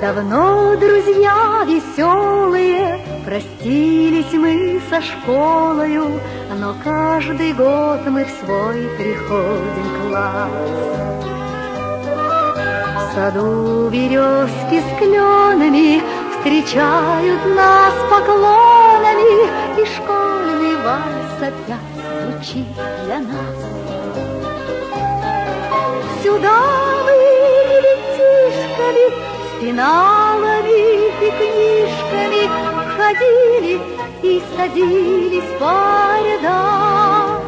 Давно, друзья веселые, простились мы со школою, Но каждый год мы в свой приходим класс. В саду березки с кленами Встречают нас поклонами, И школьный вальс опять звучит для нас. Сюда мы, ребятишками, пеналами и книжками ходили и садились по рядам.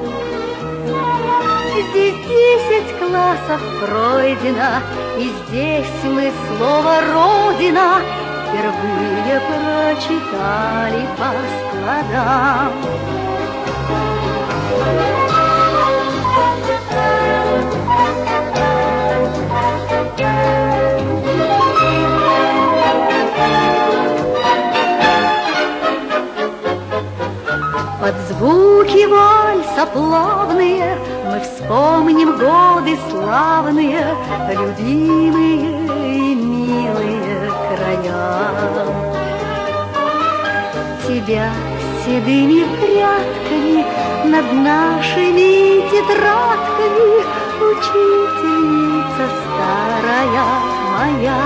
Здесь десять классов пройдено, и здесь мы слово «Родина» впервые прочитали по складам. Под звуки вальса плавные Мы вспомним годы славные, Любимые и милые края. Тебя седыми прядками Над нашими тетрадками Учительница старая моя.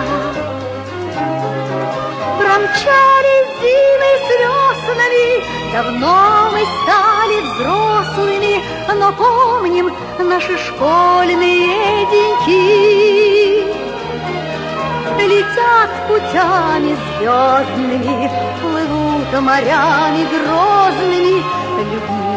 Промчались зимы с веснами, Давно мы стали взрослыми, Но помним наши школьные деньки. Летят путями звездными, морями грозными, Любимые